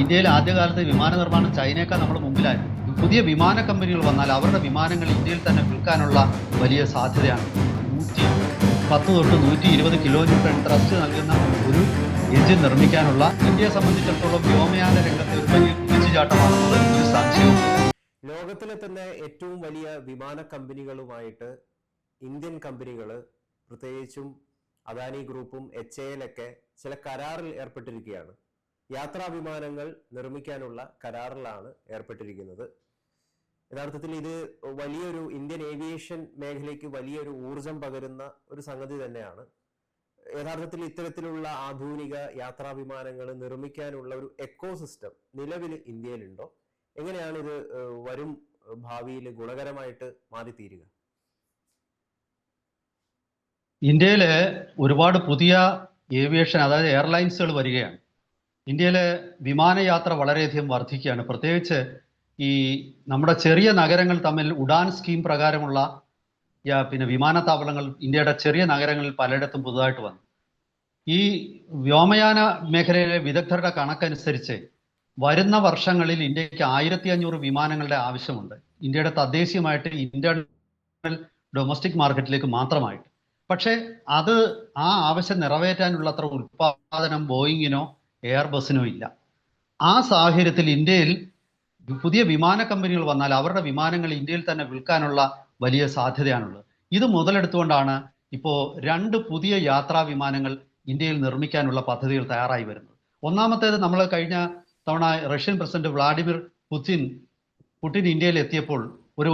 ഇന്ത്യയിൽ ആദ്യകാലത്ത് വിമാന നിർമ്മാണം ചൈനയേക്കാൾ നമ്മൾ മുമ്പിലായിരുന്നു. പുതിയ വിമാന കമ്പനികൾ വന്നാൽ അവരുടെ വിമാനങ്ങൾ ഇന്ത്യയിൽ തന്നെ വിൽക്കാനുള്ള വലിയ സാധ്യതയാണ്. നൂറ്റി പത്ത് തൊട്ട് നൂറ്റി ഇരുപത് കിലോമീറ്റർ ത്രസ്റ്റ് നൽകുന്ന ഒരു എഞ്ചിൻ നിർമ്മിക്കാനുള്ള ഇന്ത്യയെ സംബന്ധിച്ചിടത്തോളം വ്യോമയാന രംഗത്തെ ഒരു വലിയ കുതിച്ചുചാട്ടമാണെന്നത് ഒരു സംശയവും ലോകത്തിലെ തന്നെ ഏറ്റവും വലിയ വിമാന കമ്പനികളുമായിട്ട് ഇന്ത്യൻ കമ്പനികൾ പ്രത്യേകിച്ചും അദാനി ഗ്രൂപ്പും എച്ച് എയിലൊക്കെ ചില കരാറിൽ ഏർപ്പെട്ടിരിക്കുകയാണ്. യാത്രാ വിമാനങ്ങൾ നിർമ്മിക്കാനുള്ള കരാറിലാണ് ഏർപ്പെട്ടിരിക്കുന്നത്. യഥാർത്ഥത്തിൽ ഇത് വലിയൊരു ഇന്ത്യൻ ഏവിയേഷൻ മേഖലയ്ക്ക് വലിയൊരു ഊർജം പകരുന്ന ഒരു സംഗതി തന്നെയാണ്. യഥാർത്ഥത്തിൽ ഇത്തരത്തിലുള്ള ആധുനിക യാത്രാ വിമാനങ്ങൾ നിർമ്മിക്കാനുള്ള ഒരു എക്കോസിസ്റ്റം നിലവിൽ ഇന്ത്യയിലുണ്ടോ? എങ്ങനെയാണ് ഇത് വരും ഭാവിയിൽ ഗുണകരമായിട്ട് മാറിത്തീരുക? ഇന്ത്യയിൽ ഒരുപാട് പുതിയ ഏവിയേഷൻ അതായത് എയർലൈൻസുകൾ വരികയാണ്. ഇന്ത്യയിലെ വിമാനയാത്ര വളരെയധികം വർദ്ധിക്കുകയാണ്. പ്രത്യേകിച്ച് ഈ നമ്മുടെ ചെറിയ നഗരങ്ങൾ തമ്മിൽ ഉഡാൻ സ്കീം പ്രകാരമുള്ള പിന്നെ വിമാനത്താവളങ്ങൾ ഇന്ത്യയുടെ ചെറിയ നഗരങ്ങളിൽ പലയിടത്തും പുതുതായിട്ട് വന്നു. ഈ വ്യോമയാന മേഖലയിലെ വിദഗ്ധരുടെ കണക്കനുസരിച്ച് വരുന്ന വർഷങ്ങളിൽ ഇന്ത്യയ്ക്ക് ആയിരത്തി അഞ്ഞൂറ് വിമാനങ്ങളുടെ ആവശ്യമുണ്ട്. ഇന്ത്യയുടെ തദ്ദേശീയമായിട്ട് ഇന്റേണൽ ഡൊമസ്റ്റിക് മാർക്കറ്റിലേക്ക് മാത്രമായിട്ട്. പക്ഷേ അത് ആ ആവശ്യം നിറവേറ്റാനുള്ളത്ര ഉൽപാദനം ബോയിങ്ങിനോ എയർബസിനോ ഇല്ല. ആ സാഹചര്യത്തിൽ ഇന്ത്യയിൽ പുതിയ വിമാന കമ്പനികൾ വന്നാൽ അവരുടെ വിമാനങ്ങൾ ഇന്ത്യയിൽ തന്നെ വിൽക്കാനുള്ള വലിയ സാധ്യതയാണുള്ളത്. ഇത് മുതലെടുത്തുകൊണ്ടാണ് ഇപ്പോൾ രണ്ട് പുതിയ യാത്രാ വിമാനങ്ങൾ ഇന്ത്യയിൽ നിർമ്മിക്കാനുള്ള പദ്ധതികൾ തയ്യാറായി വരുന്നത്. ഒന്നാമത്തേത് നമ്മൾ കഴിഞ്ഞ തവണ Russian president Vladimir Putin Putin ഇന്ത്യയിൽ എത്തിയപ്പോൾ ഒരു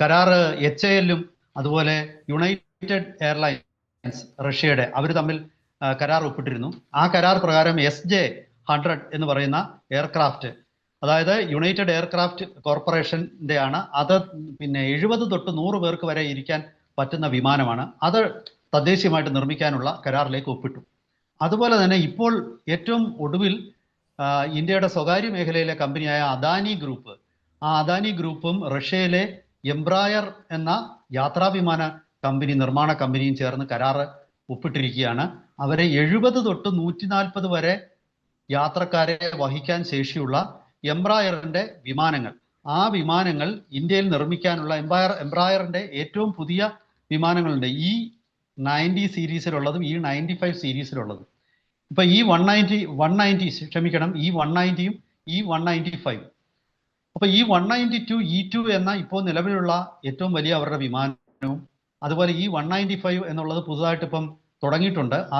കരാറ് എച്ച് എല്ലും അതുപോലെ യുണൈറ്റഡ് എയർലൈൻസ് റഷ്യയുടെ അവർ തമ്മിൽ കരാർ ഒപ്പിട്ടിരുന്നു. ആ കരാർ പ്രകാരം എസ് ജെ ഹൺഡ്രഡ് എന്ന് പറയുന്ന എയർക്രാഫ്റ്റ് അതായത് യുണൈറ്റഡ് എയർക്രാഫ്റ്റ് കോർപ്പറേഷന്റെ ആണ് അത് പിന്നെ എഴുപത് തൊട്ട് നൂറ് പേർക്ക് വരെ ഇരിക്കാൻ പറ്റുന്ന വിമാനമാണ്. അത് തദ്ദേശീയമായിട്ട് നിർമ്മിക്കാനുള്ള കരാറിലേക്ക് ഒപ്പിട്ടു. അതുപോലെ തന്നെ ഇപ്പോൾ ഏറ്റവും ഒടുവിൽ ഇന്ത്യയുടെ സ്വകാര്യ മേഖലയിലെ കമ്പനിയായ അദാനി ഗ്രൂപ്പ് ആ അദാനി ഗ്രൂപ്പും റഷ്യയിലെ എംബ്രായർ എന്ന യാത്രാവിമാന കമ്പനി നിർമ്മാണ കമ്പനിയും ചേർന്ന് കരാറ് ഒപ്പിട്ടിരിക്കുകയാണ്. അവരെ എഴുപത് തൊട്ട് നൂറ്റി നാൽപ്പത് വരെ യാത്രക്കാരെ വഹിക്കാൻ ശേഷിയുള്ള എംബ്രായറിന്റെ വിമാനങ്ങൾ. ആ വിമാനങ്ങൾ ഇന്ത്യയിൽ നിർമ്മിക്കാനുള്ള എംബ്രായർ എംബ്രായറിന്റെ ഏറ്റവും പുതിയ വിമാനങ്ങളുണ്ട്. ഈ നയന്റി സീരീസിലുള്ളതും ഈ നയന്റി ഫൈവ് സീരീസിലുള്ളതും. ഇപ്പൊ ഈ വൺ നയന്റി വൺ നയന്റി ക്ഷമിക്കണം ഈ വൺ നയന്റിയും ഈ വൺ നയന്റി ഫൈവ് അപ്പൊ ഈ one ninety two E two എന്ന ഇപ്പോൾ നിലവിലുള്ള ഏറ്റവും വലിയ അവരുടെ വിമാനവും അതുപോലെ ഈ വൺ നയന്റി ഫൈവ് എന്നുള്ളത് പുതുതായിട്ട് ഇപ്പം തുടങ്ങിയിട്ടുണ്ട്. ആ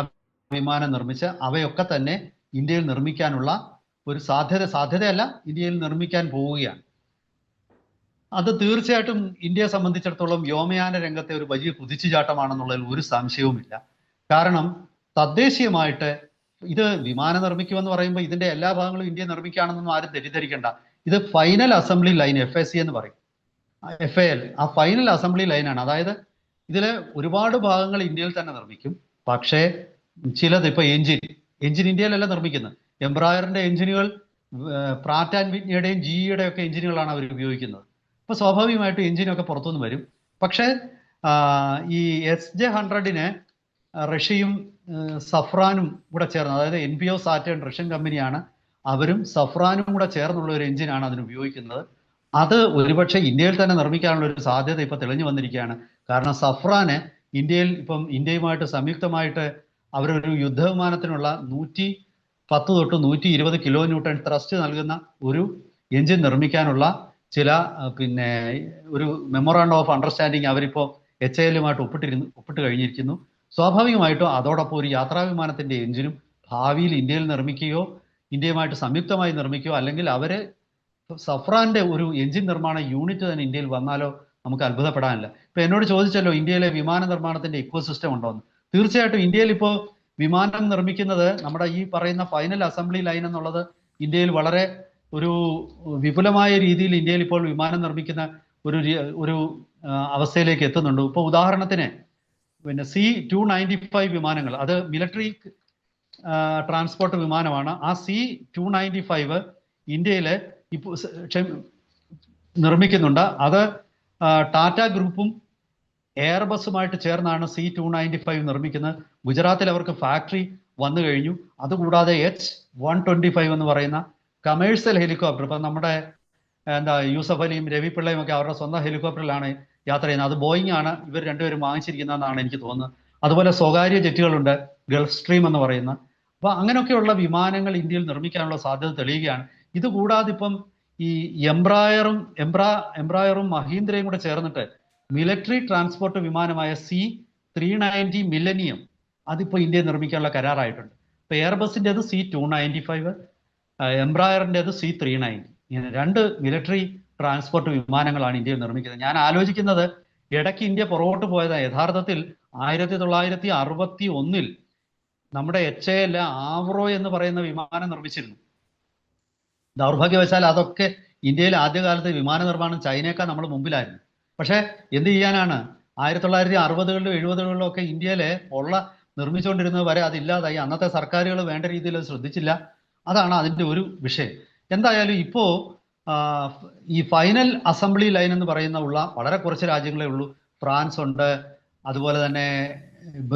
വിമാനം നിർമ്മിച്ച് അവയൊക്കെ തന്നെ ഇന്ത്യയിൽ നിർമ്മിക്കാനുള്ള ഒരു സാധ്യത സാധ്യതയല്ല ഇന്ത്യയിൽ നിർമ്മിക്കാൻ പോവുകയാണ്. അത് തീർച്ചയായിട്ടും ഇന്ത്യയെ സംബന്ധിച്ചിടത്തോളം വ്യോമയാന രംഗത്തെ ഒരു വലിയ കുതിച്ചുചാട്ടമാണെന്നുള്ളതിൽ ഒരു സംശയവുമില്ല. കാരണം തദ്ദേശീയമായിട്ട് ഇത് വിമാനം നിർമ്മിക്കുമെന്ന് പറയുമ്പോൾ ഇതിന്റെ എല്ലാ ഭാഗങ്ങളും ഇന്ത്യ നിർമ്മിക്കുകയാണെന്നൊന്നും ആരും തെറ്റിദ്ധരിക്കേണ്ട. ഇത് final assembly line F S C എന്ന് പറയും. എഫ് എ എൽ ആ ഫൈനൽ അസംബ്ലി ലൈനാണ്. അതായത് ഇതിലെ ഒരുപാട് ഭാഗങ്ങൾ ഇന്ത്യയിൽ തന്നെ നിർമ്മിക്കും. പക്ഷേ ചിലത് ഇപ്പൊ എഞ്ചിൻ എഞ്ചിൻ ഇന്ത്യയിലല്ല നിർമ്മിക്കുന്നത്. എംബ്രായറിന്റെ എഞ്ചിനുകൾ പ്രാറ്റ് ആൻഡ് വിറ്റ്നിയുടെയും ജിഇയുടെ ഒക്കെ എഞ്ചിനുകളാണ് അവർ ഉപയോഗിക്കുന്നത്. അപ്പൊ സ്വാഭാവികമായിട്ടും എഞ്ചിനൊക്കെ പുറത്തുനിന്ന് വരും. പക്ഷേ ഈ എസ് ജെ ഹൺഡ്രഡിന് റഷ്യയും സഫ്രാനും കൂടെ ചേർന്ന് അതായത് N P O Saturn Russian കമ്പനിയാണ് അവരും സഫ്രാനും കൂടെ ചേർന്നുള്ള ഒരു എഞ്ചിനാണ് അതിന് ഉപയോഗിക്കുന്നത്. അത് ഒരുപക്ഷെ ഇന്ത്യയിൽ തന്നെ നിർമ്മിക്കാനുള്ള ഒരു സാധ്യത ഇപ്പൊ തെളിഞ്ഞു വന്നിരിക്കുകയാണ്. കാരണം സഫ്രാന് ഇന്ത്യയിൽ ഇപ്പം ഇന്ത്യയുമായിട്ട് സംയുക്തമായിട്ട് അവരൊരു യുദ്ധവിമാനത്തിനുള്ള നൂറ്റി പത്ത് തൊട്ട് നൂറ്റി ഇരുപത് കിലോ ന്യൂട്ടൺ ത്രസ്റ്റ് നൽകുന്ന ഒരു എഞ്ചിൻ നിർമ്മിക്കാനുള്ള ചില പിന്നെ ഒരു മെമ്മോറാണ്ടം ഓഫ് അണ്ടർസ്റ്റാൻഡിങ് അവരിപ്പോൾ എച്ച് എല്ലുമായിട്ട് ഒപ്പിട്ടിരുന്നു ഒപ്പിട്ട് കഴിഞ്ഞിരിക്കുന്നു. സ്വാഭാവികമായിട്ടും അതോടൊപ്പം ഒരു യാത്രാ വിമാനത്തിന്റെ എഞ്ചിനും ഭാവിയിൽ ഇന്ത്യയിൽ നിർമ്മിക്കുകയോ ഇന്ത്യയുമായിട്ട് സംയുക്തമായി നിർമ്മിക്കുകയോ അല്ലെങ്കിൽ അവർ സഫ്രാന്റെ ഒരു എഞ്ചിൻ നിർമ്മാണ യൂണിറ്റ് തന്നെ ഇന്ത്യയിൽ വന്നാലോ നമുക്ക് അത്ഭുതപ്പെടാനില്ല. ഇപ്പൊ എന്നോട് ചോദിച്ചല്ലോ ഇന്ത്യയിലെ വിമാന നിർമ്മാണത്തിന്റെ ഇക്കോ സിസ്റ്റം ഉണ്ടോന്ന് തീർച്ചയായിട്ടും ഇന്ത്യയിൽ ഇപ്പോൾ വിമാനം നിർമ്മിക്കുന്നത് നമ്മുടെ ഈ പറയുന്ന ഫൈനൽ അസംബ്ലി ലൈൻ എന്നുള്ളത് ഇന്ത്യയിൽ വളരെ ഒരു വിപുലമായ രീതിയിൽ ഇന്ത്യയിൽ ഇപ്പോൾ വിമാനം നിർമ്മിക്കുന്ന ഒരു ഒരു അവസ്ഥയിലേക്ക് എത്തുന്നുണ്ട്. ഇപ്പൊ ഉദാഹരണത്തിന് പിന്നെ സി ടു നയന്റി ഫൈവ് വിമാനങ്ങൾ അത് മിലിറ്ററി ട്രാൻസ്പോർട്ട് വിമാനമാണ്. ആ സി ടു നയന്റി ഫൈവ് ഇന്ത്യയിലെ ഇപ്പോൾ നിർമ്മിക്കുന്നുണ്ട്. അത് ടാറ്റ ഗ്രൂപ്പും എയർബസുമായിട്ട് ചേർന്നാണ് സി ടു നയന്റി ഫൈവ് നിർമ്മിക്കുന്നത്. ഗുജറാത്തിൽ അവർക്ക് ഫാക്ടറി വന്നു കഴിഞ്ഞു. അതുകൂടാതെ എച്ച് വൺ ട്വന്റി ഫൈവ് എന്ന് പറയുന്ന കമേഴ്സ്യൽ ഹെലികോപ്റ്റർ ഇപ്പം നമ്മുടെ എന്താ യൂസഫ് അലിയും രവി പിള്ളയും ഒക്കെ അവരുടെ സ്വന്തം ഹെലികോപ്റ്ററിലാണ് യാത്ര ചെയ്യുന്നത്. അത് ബോയിങ് ആണ്. ഇവർ രണ്ടുപേരും വാങ്ങിച്ചിരിക്കുന്നതെന്നാണ് എനിക്ക് തോന്നുന്നത്. അതുപോലെ സ്വകാര്യ ജെറ്റുകളുണ്ട് ഗൾഫ് സ്ട്രീം എന്ന് പറയുന്ന. അപ്പൊ അങ്ങനെയൊക്കെയുള്ള വിമാനങ്ങൾ ഇന്ത്യയിൽ നിർമ്മിക്കാനുള്ള സാധ്യത തെളിയുകയാണ്. ഇത് കൂടാതെ ഇപ്പം ഈ എംബ്രായറും എംബ്രാ എംബ്രായറും മഹീന്ദ്രയും കൂടെ ചേർന്നിട്ട് മിലിറ്ററി ട്രാൻസ്പോർട്ട് വിമാനമായ സി ത്രീ നയന്റി മില്ലനിയം അതിപ്പോൾ ഇന്ത്യയിൽ നിർമ്മിക്കാനുള്ള കരാറായിട്ടുണ്ട്. ഇപ്പൊ എയർബസിന്റെത് സി ടു നയന്റി ഫൈവ് എംബ്രായറിന്റെത് സി ത്രീ നയന്റി. ഇങ്ങനെ രണ്ട് മിലിറ്ററി ട്രാൻസ്പോർട്ട് വിമാനങ്ങളാണ് ഇന്ത്യയിൽ നിർമ്മിക്കുന്നത്. ഞാൻ ആലോചിക്കുന്നത് ഇടയ്ക്ക് ഇന്ത്യ പുറകോട്ട് പോയത്. യഥാർത്ഥത്തിൽ ആയിരത്തി തൊള്ളായിരത്തി അറുപത്തി ഒന്നിൽ നമ്മുടെ എച്ച് എൽ ആവറോ എന്ന് പറയുന്ന വിമാനം നിർമ്മിച്ചിരുന്നു. ദൗർഭാഗ്യവശാൽ അതൊക്കെ ഇന്ത്യയിൽ ആദ്യകാലത്ത് വിമാന നിർമ്മാണം ചൈനയേക്കാൾ നമ്മൾ മുമ്പിലായിരുന്നു. പക്ഷേ എന്ത് ചെയ്യാനാണ്? ആയിരത്തി തൊള്ളായിരത്തി അറുപതുകളിലും എഴുപതുകളിലും ഒക്കെ ഇന്ത്യയിലെ ഉള്ള നിർമ്മിച്ചുകൊണ്ടിരുന്നത് വരെ അതില്ലാതായി അന്നത്തെ സർക്കാരുകൾ വേണ്ട രീതിയിൽ അത് ശ്രദ്ധിച്ചില്ല. അതാണ് അതിന്റെ ഒരു വിഷയം. എന്തായാലും ഇപ്പോൾ ഈ ഫൈനൽ അസംബ്ലി ലൈൻ എന്ന് പറയുന്ന ഉള്ള വളരെ കുറച്ച് രാജ്യങ്ങളേ ഉള്ളൂ. ഫ്രാൻസ് ഉണ്ട് അതുപോലെ തന്നെ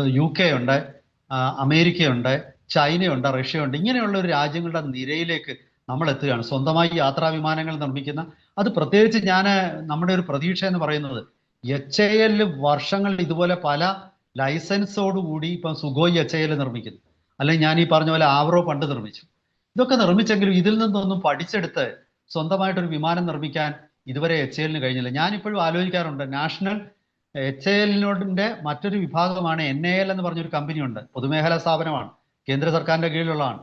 യു കെ ഉണ്ട് അമേരിക്കയുണ്ട് ചൈനയുണ്ട് റഷ്യയുണ്ട്. ഇങ്ങനെയുള്ള ഒരു രാജ്യങ്ങളുടെ നിരയിലേക്ക് നമ്മൾ എത്തുകയാണ് സ്വന്തമായി യാത്രാ വിമാനങ്ങൾ നിർമ്മിക്കുന്ന അത് പ്രത്യേകിച്ച് ഞാൻ നമ്മുടെ ഒരു പ്രതീക്ഷ എന്ന് പറയുന്നത് എച്ച് എ എൽ വർഷങ്ങൾ ഇതുപോലെ പല ലൈസൻസോടുകൂടി ഇപ്പം സുഗോയ് എച്ച് എ എൽ നിർമ്മിക്കുന്നു. അല്ലെങ്കിൽ ഞാൻ ഈ പറഞ്ഞ പോലെ ആവറോ പണ്ട് നിർമ്മിച്ചു. ഇതൊക്കെ നിർമ്മിച്ചെങ്കിലും ഇതിൽ നിന്നൊന്നും പഠിച്ചെടുത്ത് സ്വന്തമായിട്ടൊരു വിമാനം നിർമ്മിക്കാൻ ഇതുവരെ എച്ച് എല്ലിന് കഴിഞ്ഞില്ല. ഞാനിപ്പോഴും ആലോചിക്കാറുണ്ട്. നാഷണൽ എച്ച് എ എല്ലിനോടിന്റെ മറ്റൊരു വിഭാഗമാണ് എൻ എ എൽ എന്ന് പറഞ്ഞൊരു കമ്പനിയുണ്ട്. പൊതുമേഖലാ സ്ഥാപനമാണ്. കേന്ദ്ര സർക്കാരിന്റെ കീഴിലുള്ളതാണ്.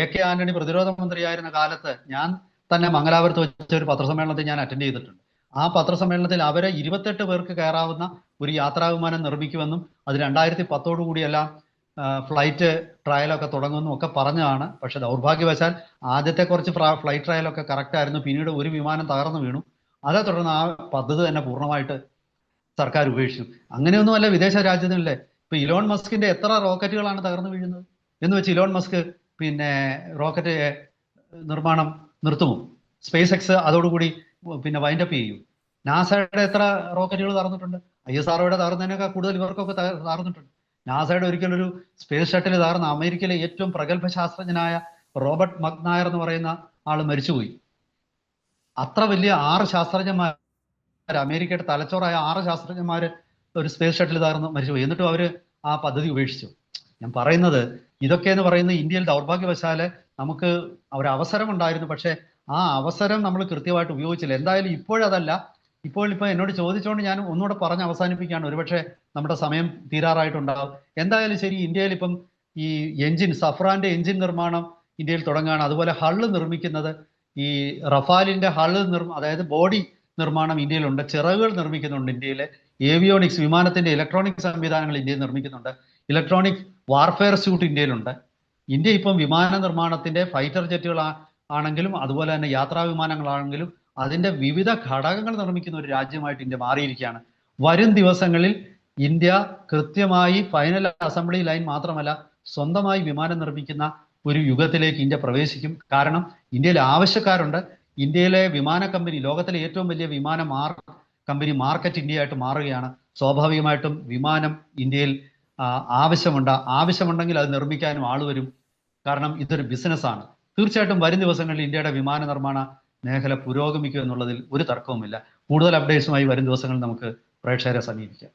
എ കെ ആന്റണി പ്രതിരോധ മന്ത്രിയായിരുന്ന കാലത്ത് ഞാൻ തന്നെ മംഗലാപുരത്ത് വെച്ച ഒരു പത്രസമ്മേളനത്തിൽ ഞാൻ അറ്റൻഡ് ചെയ്തിട്ടുണ്ട്. ആ പത്രസമ്മേളനത്തിൽ അവരെ ഇരുപത്തെട്ട് പേർക്ക് കയറാവുന്ന ഒരു യാത്രാ വിമാനം നിർമ്മിക്കുമെന്നും അത് രണ്ടായിരത്തി പത്തോടു കൂടിയെല്ലാം ഫ്ലൈറ്റ് ട്രയലൊക്കെ തുടങ്ങുമെന്നും ഒക്കെ പറഞ്ഞതാണ്. പക്ഷെ ദൗർഭാഗ്യവശാൽ ആദ്യത്തെ കുറച്ച് ഫ്ലൈറ്റ് ട്രയലൊക്കെ കറക്റ്റ് ആയിരുന്നു. പിന്നീട് ഒരു വിമാനം തകർന്നു വീണു. അതേ തുടർന്ന് ആ പദ്ധതി തന്നെ പൂർണമായിട്ട് സർക്കാർ ഉപേക്ഷിച്ചു. അങ്ങനെയൊന്നുമല്ല വിദേശ രാജ്യത്തിനല്ലേ ഇപ്പൊ ഇലോൺ മസ്കിന്റെ എത്ര റോക്കറ്റുകളാണ് തകർന്നു വീഴുന്നത്? എന്ന് വെച്ച് ഇലോൺ മസ്ക് പിന്നെ റോക്കറ്റ് നിർമ്മാണം നിർത്തുമോ? സ്പേസ് എക്സ് അതോടുകൂടി പിന്നെ വൈൻഡപ്പ് ചെയ്യും. നാസയുടെ എത്ര റോക്കറ്റുകൾ തകർന്നിട്ടുണ്ട്? ഐ എസ് ആർഒയുടെ തകർന്നതിനേക്കാൾ കൂടുതൽ ഇവർക്കൊക്കെ തകർന്നിട്ടുണ്ട്. നാസയുടെ ഒരിക്കലൊരു സ്പേസ് ഷട്ടിൽ തകർന്ന അമേരിക്കയിലെ ഏറ്റവും പ്രഗത്ഭ ശാസ്ത്രജ്ഞനായ റോബർട്ട് മക്നായർ എന്ന് പറയുന്ന ആൾ മരിച്ചുപോയി. അത്ര വലിയ ആറ് ശാസ്ത്രജ്ഞന്മാർ അമേരിക്കയുടെ തലച്ചോറായ ആറ് ശാസ്ത്രജ്ഞന്മാർ ഒരു സ്പേസ് ഷട്ടിൽ തകർന്ന് മരിച്ചുപോയി. എന്നിട്ടും അവർ ആ പദ്ധതി ഉപേക്ഷിച്ചു. ഞാൻ പറയുന്നത് ഇതൊക്കെ എന്ന് പറയുന്ന ഇന്ത്യയിൽ ദൗർഭാഗ്യവശാൽ നമുക്ക് ഒരവസരം ഉണ്ടായിരുന്നു പക്ഷേ ആ അവസരം നമ്മൾ കൃത്യമായിട്ട് ഉപയോഗിച്ചില്ല. എന്തായാലും ഇപ്പോഴതല്ല ഇപ്പോൾ ഇപ്പോൾ എന്നോട് ചോദിച്ചുകൊണ്ട് ഞാൻ ഒന്നുകൂടെ പറഞ്ഞ് അവസാനിപ്പിക്കുകയാണ്. ഒരുപക്ഷെ നമ്മുടെ സമയം തീരാറായിട്ടുണ്ടാവും. എന്തായാലും ശരി ഇന്ത്യയിൽ ഇപ്പം ഈ എഞ്ചിൻ സഫ്രാന്റെ എഞ്ചിൻ നിർമ്മാണം ഇന്ത്യയിൽ തുടങ്ങുകയാണ്. അതുപോലെ ഹള്ള് നിർമ്മിക്കുന്നത് ഈ റഫാലിന്റെ ഹള്ള് നിർ അതായത് ബോഡി നിർമ്മാണം ഇന്ത്യയിലുണ്ട്. ചിറകുകൾ നിർമ്മിക്കുന്നുണ്ട് ഇന്ത്യയിലെ. ഏവിയോണിക്സ് വിമാനത്തിന്റെ ഇലക്ട്രോണിക് സംവിധാനങ്ങൾ ഇന്ത്യയിൽ നിർമ്മിക്കുന്നുണ്ട്. ഇലക്ട്രോണിക് വാർഫെയർ സ്യൂട്ട് ഇന്ത്യയിലുണ്ട്. ഇന്ത്യ ഇപ്പം വിമാന നിർമ്മാണത്തിന്റെ ഫൈറ്റർ ജെറ്റുകൾ ആണെങ്കിലും അതുപോലെ തന്നെ യാത്രാ വിമാനങ്ങളാണെങ്കിലും അതിന്റെ വിവിധ ഘടകങ്ങൾ നിർമ്മിക്കുന്ന ഒരു രാജ്യമായിട്ട് ഇന്ത്യ മാറിയിരിക്കുകയാണ്. വരും ദിവസങ്ങളിൽ ഇന്ത്യ കൃത്യമായി ഫൈനൽ അസംബ്ലി ലൈൻ മാത്രമല്ല സ്വന്തമായി വിമാനം നിർമ്മിക്കുന്ന ഒരു യുഗത്തിലേക്ക് ഇന്ത്യ പ്രവേശിക്കും. കാരണം ഇന്ത്യയിൽ ആവശ്യക്കാരുണ്ട്. ഇന്ത്യയിലെ വിമാന കമ്പനി ലോകത്തിലെ ഏറ്റവും വലിയ വിമാന മാർ കമ്പനി മാർക്കറ്റ് ഇന്ത്യയായിട്ട് മാറുകയാണ്. സ്വാഭാവികമായിട്ടും വിമാനം ഇന്ത്യയിൽ ആവശ്യമുണ്ട് ആവശ്യമുണ്ടെങ്കിൽ അത് നിർമ്മിക്കാനും ആൾ വരും. കാരണം ഇതൊരു ബിസിനസ്സാണ്. തീർച്ചയായിട്ടും വരും ദിവസങ്ങളിൽ ഇന്ത്യയുടെ വിമാന നിർമ്മാണ മേഖല പുരോഗമിക്കും എന്നുള്ളതിൽ ഒരു തർക്കവുമില്ല. കൂടുതൽ അപ്ഡേറ്റ്സുമായി വരും ദിവസങ്ങളിൽ നമുക്ക് പ്രേക്ഷകരെ സമീപിക്കാം.